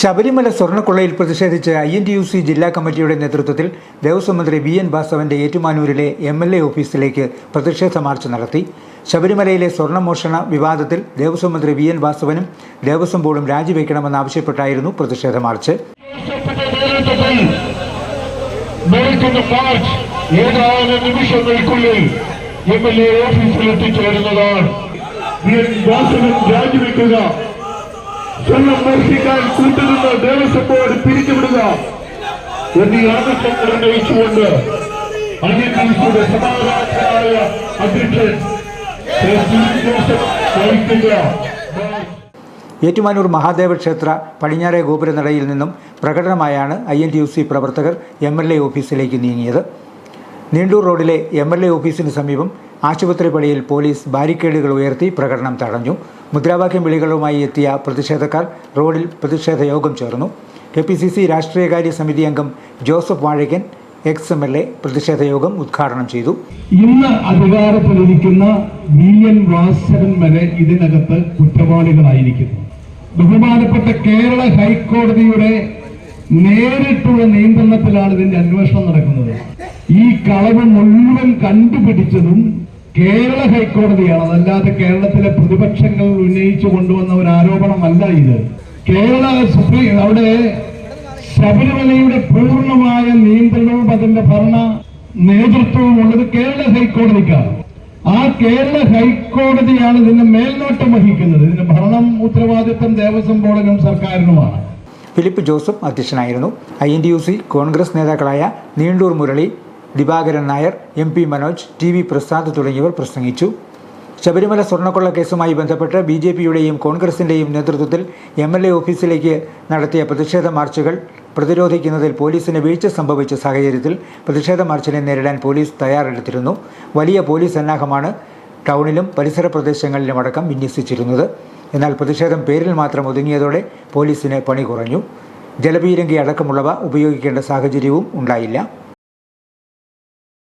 ശബരിമല സ്വർണക്കൊള്ളയിൽ പ്രതിഷേധിച്ച് I N T U C ജില്ലാ കമ്മിറ്റിയുടെ നേതൃത്വത്തിൽ ദേവസ്വം മന്ത്രി വി എൻ വാസവന്റെ ഏറ്റുമാനൂരിലെ എം എൽ എ ഓഫീസിലേക്ക് പ്രതിഷേധ മാർച്ച് നടത്തി. ശബരിമലയിലെ സ്വർണമോഷണ വിവാദത്തിൽ ദേവസ്വം മന്ത്രി വി എൻ വാസവനും ദേവസ്വം ബോർഡും രാജിവെക്കണമെന്നാവശ്യപ്പെട്ടായിരുന്നു പ്രതിഷേധ മാർച്ച്. രാജിവെക്കുക. മോഷ്ടിക്കാൻ കൂട്ടുനിന്ന് ദേവസ്വം ബോർഡ് പിരിച്ചുവിടുക. എന്നീ ആവശ്യങ്ങൾ ഉന്നയിച്ചുകൊണ്ട് അന്യങ്ങളുടെ സമാധാനമായ അധ്യക്ഷൻ നയിക്കുക ഏറ്റുമാനൂർ മഹാദേവ ക്ഷേത്ര പടിഞ്ഞാറേ ഗോപുരനടയിൽ നിന്നും പ്രകടനമായാണ് I N T U C പ്രവർത്തകർ എം എൽ എ ഓഫീസിലേക്ക് നീങ്ങിയത്. നീണ്ടൂർ റോഡിലെ എം എൽ എ ഓഫീസിന് സമീപം ആശുപത്രി പടിയിൽ പോലീസ് ബാരിക്കേഡുകൾ ഉയർത്തി പ്രകടനം തടഞ്ഞു. മുദ്രാവാക്യം വിളികളുമായി എത്തിയ പ്രതിഷേധക്കാർ റോഡിൽ പ്രതിഷേധ യോഗം ചേർന്നു. കെ പി സി സി രാഷ്ട്രീയകാര്യ സമിതി അംഗം Joseph Vazhakan ex M L A പ്രതിഷേധ യോഗം ഉദ്ഘാടനം ചെയ്തു. ഇന്ന് അധികാരത്തിലിരിക്കുന്ന വി എൻ വാസവൻ വരെ ഇതിനകത്ത് കുറ്റവാളികളായിരിക്കുന്നു. ബഹുമാനപ്പെട്ട കേരള ഹൈക്കോടതിയുടെ നേരിട്ടുള്ള നിയന്ത്രണത്തിലാണ് ഇതിന്റെ അന്വേഷണം നടക്കുന്നത്. ഈ കളവ് മുഴുവൻ കണ്ടുപിടിച്ചതും കേരള ഹൈക്കോടതിയാണ് അതല്ലാതെ കേരളത്തിലെ പ്രതിപക്ഷങ്ങൾ ഉന്നയിച്ചു കൊണ്ടുവന്ന ഒരു ആരോപണമല്ല ഇത്. കേരള സുപ്രീം അവിടെ ശബരിമലയുടെ പൂർണമായ നിയന്ത്രണവും അതിന്റെ ഭരണ നേതൃത്വവും ഉള്ളത് കേരള ഹൈക്കോടതിക്കാണ്. ആ കേരള ഹൈക്കോടതിയാണ് ഇതിന്റെ മേൽനോട്ടം വഹിക്കുന്നത്. ഇതിന്റെ ഭരണം ഉത്തരവാദിത്വം ദേവസ്വം ബോർഡിനും സർക്കാരിനുമാണ്. ഫിലിപ്പ് ജോസഫ് അധ്യക്ഷനായിരുന്നു. I N T U C Congress നേതാക്കളായ Neendoor Murali Divakaran Nair M P Manoj T V Prasad തുടങ്ങിയവർ പ്രസംഗിച്ചു. ശബരിമല സ്വർണക്കൊള്ള കേസുമായി ബന്ധപ്പെട്ട് ബി ജെ പിയുടെയും കോൺഗ്രസിന്റെയും നേതൃത്വത്തിൽ എം എൽ എ ഓഫീസിലേക്ക് നടത്തിയ പ്രതിഷേധ മാർച്ചുകൾ പ്രതിരോധിക്കുന്നതിൽ പോലീസിന് വീഴ്ച സംഭവിച്ച സാഹചര്യത്തിൽ പ്രതിഷേധ മാർച്ചിനെ നേരിടാൻ പോലീസ് തയ്യാറെടുത്തിരുന്നു. വലിയ പോലീസ് സന്നാഹമാണ് ടൗണിലും പരിസര പ്രദേശങ്ങളിലുമടക്കം വിന്യസിച്ചിരുന്നത്. എന്നാൽ പ്രതിഷേധം പേരിൽ മാത്രം ഒതുങ്ങിയതോടെ പോലീസിന് പണി കുറഞ്ഞു. ജലപീരങ്കി അടക്കമുള്ളവ ഉപയോഗിക്കേണ്ട സാഹചര്യവും ഉണ്ടായില്ല.